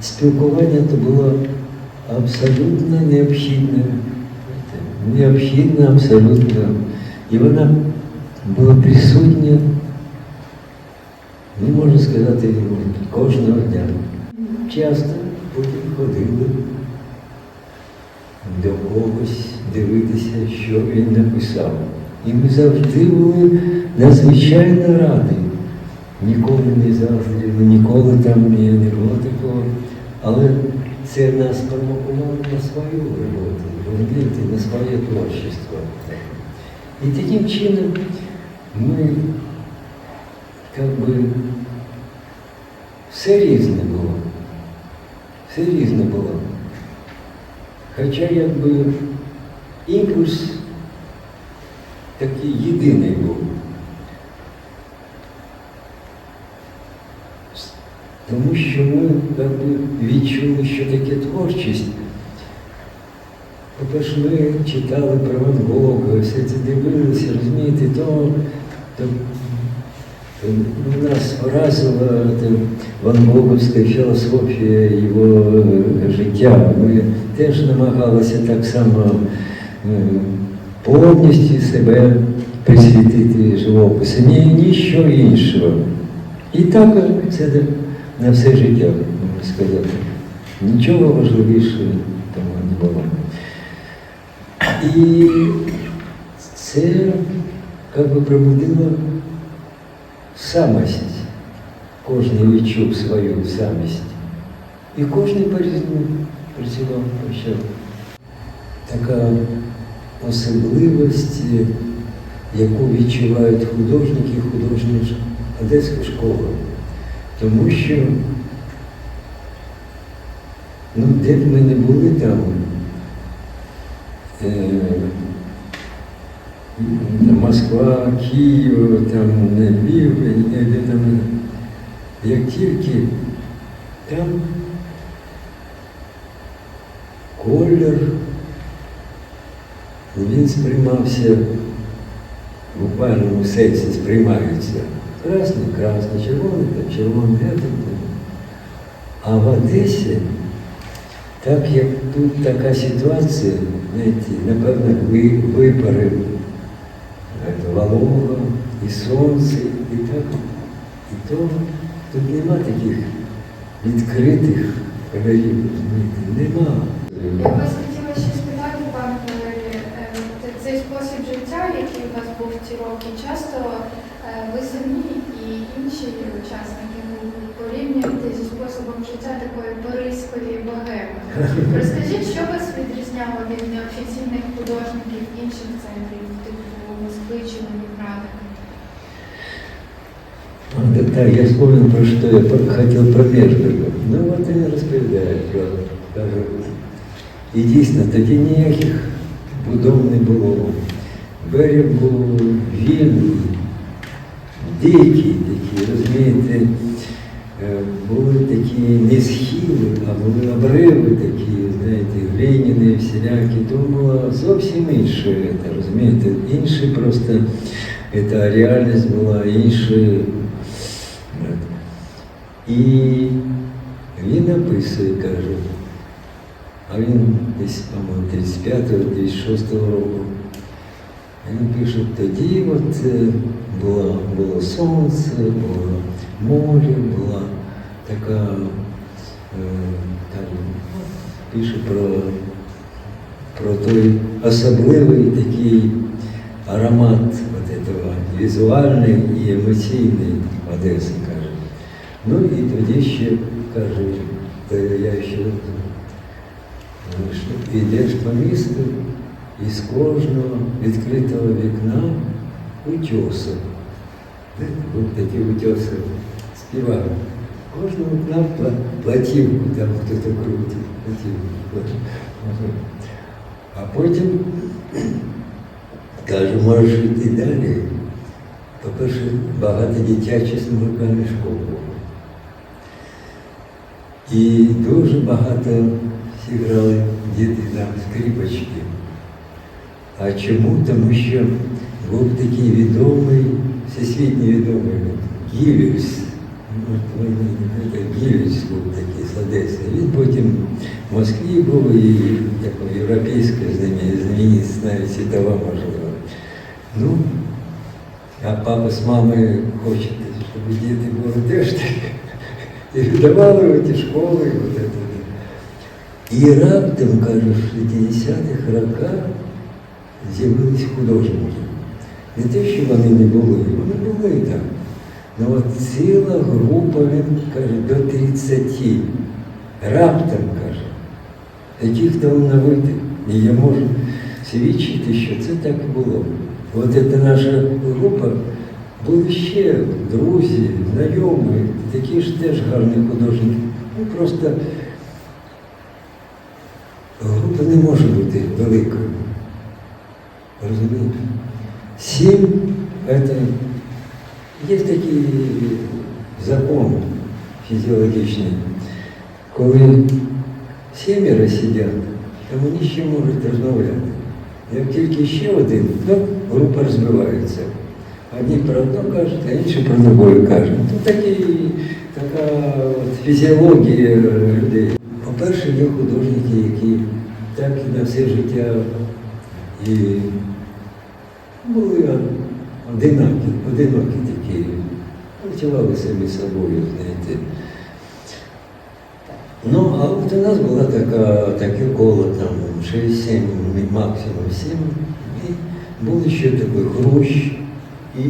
Спілкування то було абсолютно необхідне. Необхідне абсолютно. І вона була присутня, ну, можна сказати, кожного дня. Часто потім ходили до когось дивитися, що він написав. І ми завжди були надзвичайно раді. Ніколи не заздріли, ніколи там не було такого. Але це нас спровокувало на свою роботу, розумієте, на своє творчество. І таким чином ми как би все різне було. Все різне було. Хоча якби імпульс такий єдиний був. Тому що ми якби, відчули, що таке творчість. По-перше, ми читали про Ван Гога, все це дивилися, розумієте, то, то, нас вразила Ван Гоговська філософія його е, життя. Ми теж намагалися так само е, повністю себе присвятити живопису, ні, ніщо іншого. І так це на все життя, можна сказати. Нічого важливішого тому не було. І це як би пробудило самость. Кожен відчув свою самість. І кожен по-різному працював, почав. Така особливість, яку відчувають художники, художні Одеська школа. Тому що, ну, де б ми не були там, е, Москва, Київ, там, Львів, там, як тільки там колір, він сприймався в буквальному сенсі сприймається. Красний, красний, червоний, там, червоний, а там, а в Одесі, так як тут така ситуація, знаєте, напевно, ви, випари це, волога, і сонце, і так, і то тут нема таких відкритих кольорів, нема. Я вас хотіла ще спитати, пане Валерій, е, т- цей спосіб життя, який у роки, часто е, ви самі і інші учасники порівнюєте зі способом життя такої паризької богеми. Розкажіть, що вас відрізняло від неофіційних художників інших центрів, типу Москви чи Ленинграда? Да, Так, я вспомнил, про что я хотел про Межберга. Ну от він розповідає про, каже, і дійсно тоді ніяких будов не було. Берег був вільний, дикий такий, розумієте, Е, були такі не схили, а були обриви такі, знаєте, глиняні, всілякі. То було зовсім інше, розумієте, інше просто ця реальність була, інше. От. І він описує, каже, а він десь, по-моєму, 35-36 року. Він пише, тоді от е, було, було сонце, було море, була така, е, там, пише про, про той особливий такий аромат от этого, візуальний і емоційний Одеси, каже. Ну і тоді ще, каже, то я ще е, йдеш по місту, і з кожного відкритого вікна утьоси. Такі утьоси співали. Кожного вікна пла- платівку, там хтось крутить, платівку. А потім каже, можеш йти далі. По-перше, багато дитячих музикальних школ було. І дуже багато всі грали діти там скрипочки. А чому? Тому що був такий відомий, всесвітньо відомий Гіліус, от ми- це Гіліч був такий з Одеси. Він потім в Москві був і такий європейський знаменитість, знаменитість, навіть світова можливо. Ну, а папа з мамою хочуть, щоб діти були теж такі. І віддавали в ті школи. і от це. І раптом, кажуть, в 60-х роках з'явились художники. Не те, що вони не були, вони були там. Ну от ціла група, він каже, до 30. Раптом каже. Таких талановитих. І я можу свідчити, що це так і було. От ця наша група були ще друзі, знайомі, такі ж теж гарні художники. Ну просто група не може бути великою. Розумієте? Сім це є такий закон фізіологічний, коли сімеро сидять, то вони ще можуть розмовляти. Як тільки ще один, то група розбивається. Одні про одно кажуть, а інші про другое кажуть. То такі, така от фізіологія людей. По-перше, є художники, які так і на все життя і були одинакі, одинокі такі, працювали самі собою, знаєте. Ну, а от у нас була така, таке коло там 6-7, максимум 7. І був ще такий хрущ і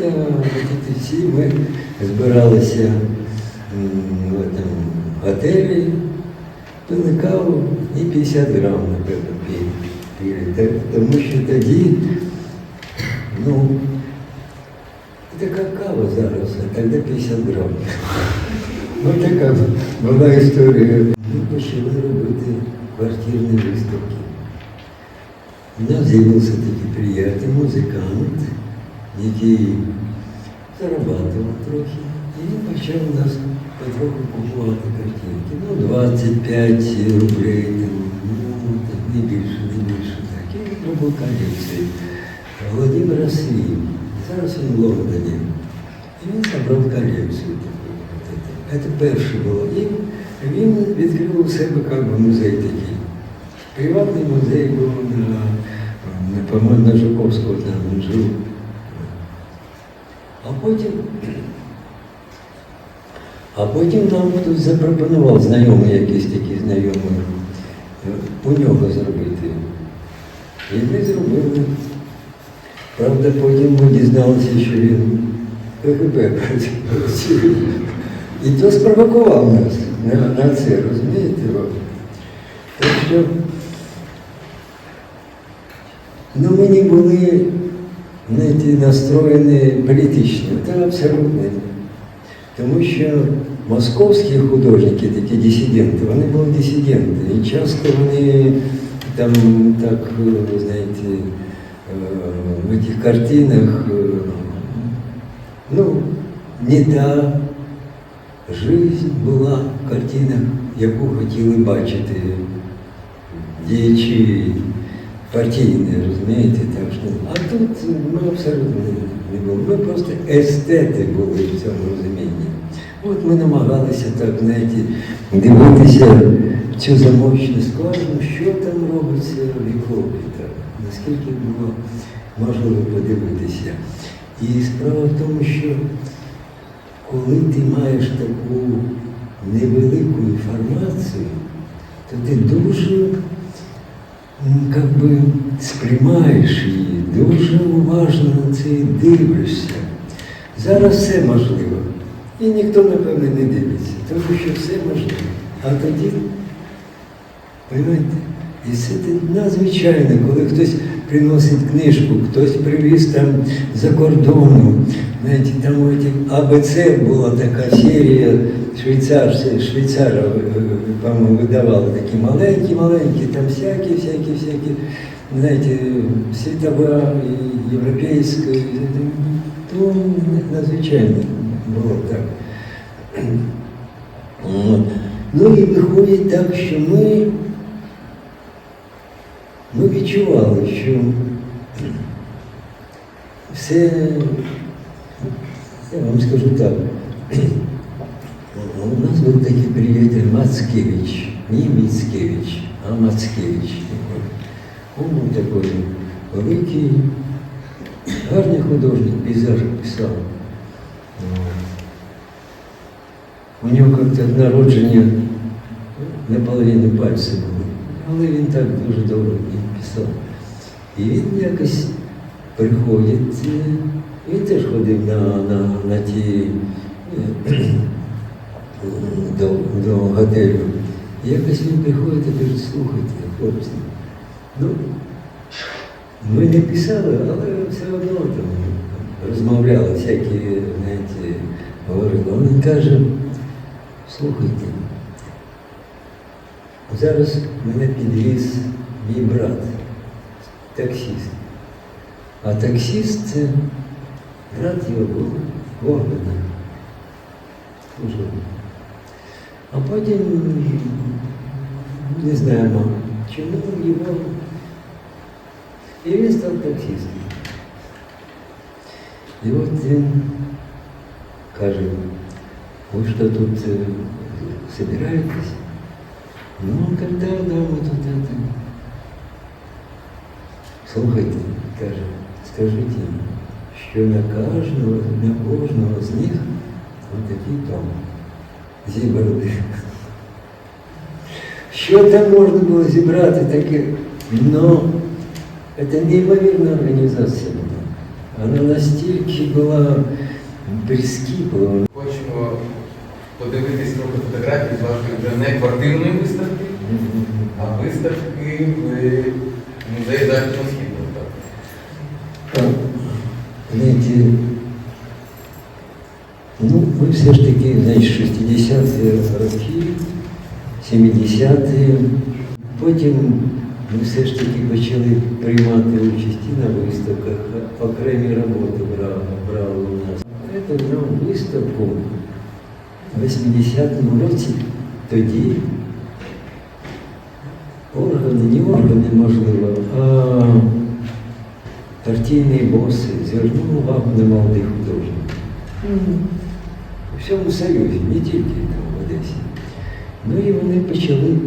це, от це всі ми збиралися в этом готелі, пили каву і 50 грам, напевно, пили. пили. Так, Тому що тоді, ну, така кава зараз, а тоді 50 грам. Ну, така була історія. Ми почали робити квартирні виставки. У нас з'явився такий приятель, музикант, який зарабатував трохи. І він почав у нас Потроху купувати картинки. Ну, 25 рублей, ну, не більше, не більше. Так. І робив колекції. Володимир Асвій. Зараз він в Лондоні. І він зібрав колекцію це. Перше було. І він відкрив у себе як би, музей такий. Приватний музей був на, по-моєму, на Жуковського там жив. А потім, а потім нам хтось запропонував знайомий якийсь такий знайомий е, у нього зробити. І ми зробили. Правда, потім ми дізналися, що він КГБ працює. І то спровокував нас на, на це, розумієте? Так що ну, ми не були знаєте, настроєні політично, це абсолютно. ні. Тому що московські художники, такі дисиденти, вони були дисиденти. І часто вони там так, е, знаєте, е, в цих картинах, е, ну, не та жизнь була в картинах, яку хотіли бачити діячі партійні, розумієте, так що. А тут ми абсолютно не були. Ми просто естети були в цьому розумінні. От ми намагалися так, знаєте, дивитися цю замочну скважину, що там робиться в Європі, наскільки було можливо подивитися. І справа в тому, що коли ти маєш таку невелику інформацію, то ти дуже как би, сприймаєш її, дуже уважно на це дивишся. Зараз все можливо. І ніхто, напевне, не дивиться, тому що все можливо. А тоді, розумієте, і це надзвичайно, коли хтось приносить книжку, хтось привіз там за кордону. Знаєте, там АБЦ була така серія швейцар, швейцара, е, е, по-моєму, видавали такі маленькі-маленькі, там всякі, всякі, всякі, знаєте, світова, європейська, то надзвичайно було так. Ну і виходить так, що ми, ми відчували, що все Я вам скажу так. У нас был такий приятель Мацкевич, не Мицкевич, а Мацкевич. Он був такий великий, гарний художник, пейзаж писав. У нього як-то народження на половину пальця було. Але він так дуже добре писав. І він якось приходить, е, він теж ходив на, на, на ті е, до, до готелю. І якось він приходить і каже, слухайте, хлопці, ну, ми не писали, але все одно там розмовляли, всякі, знаєте, говорили. Він каже, слухайте, зараз мене підвіз мій брат, таксіст. А таксіст це брат його був в органах. служив. А потім не знаємо, чому його. І він став таксистом. І от він каже, ви що тут е, собираєтесь? Ну, он говорит, да, да, мы тут это. Слухайте, каже, скажіть їм, що на кожного, на кожного з них отакий дом зібрали. Що там можна було зібрати таке? Ну, це неймовірна організація була. Вона настільки була прискіплива. Хочемо подивитись трохи фотографій з вашої вже не квартирної виставки, а виставки в музеї Західного Східу. так. Знаєте, ну, ви все ж таки, значить, 60-ті роки, 70-ті, потім ми все ж таки почали приймати участь і на виставках, окремі роботи брали, брали у нас. Це нам виставку в 80-му році тоді органи, не органи, можливо, а партійні боси звернув увагу на молодих художників. У всьому Союзі, не тільки там в Одесі. Ну і вони почали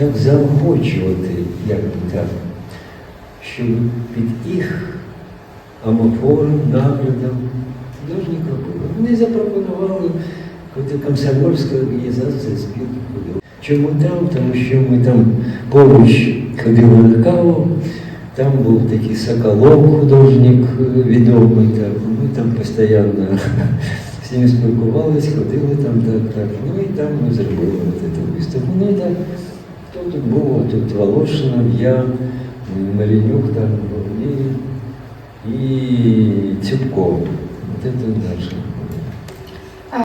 так заохочувати, як би так, щоб під їх амофором, наглядом художника було. Вони запропонували комсомольська організація спілки художників. Чому там? Тому що ми там поруч ходили на каву, там був такий Соколов, художник відомий, так, ми там постійно з ним спілкувалися, ходили там, так, так. Ну і там ми зробили цю виставку. Ну хто тут був, тут Волошина, я, м, там і, і Цюбков. От це наше.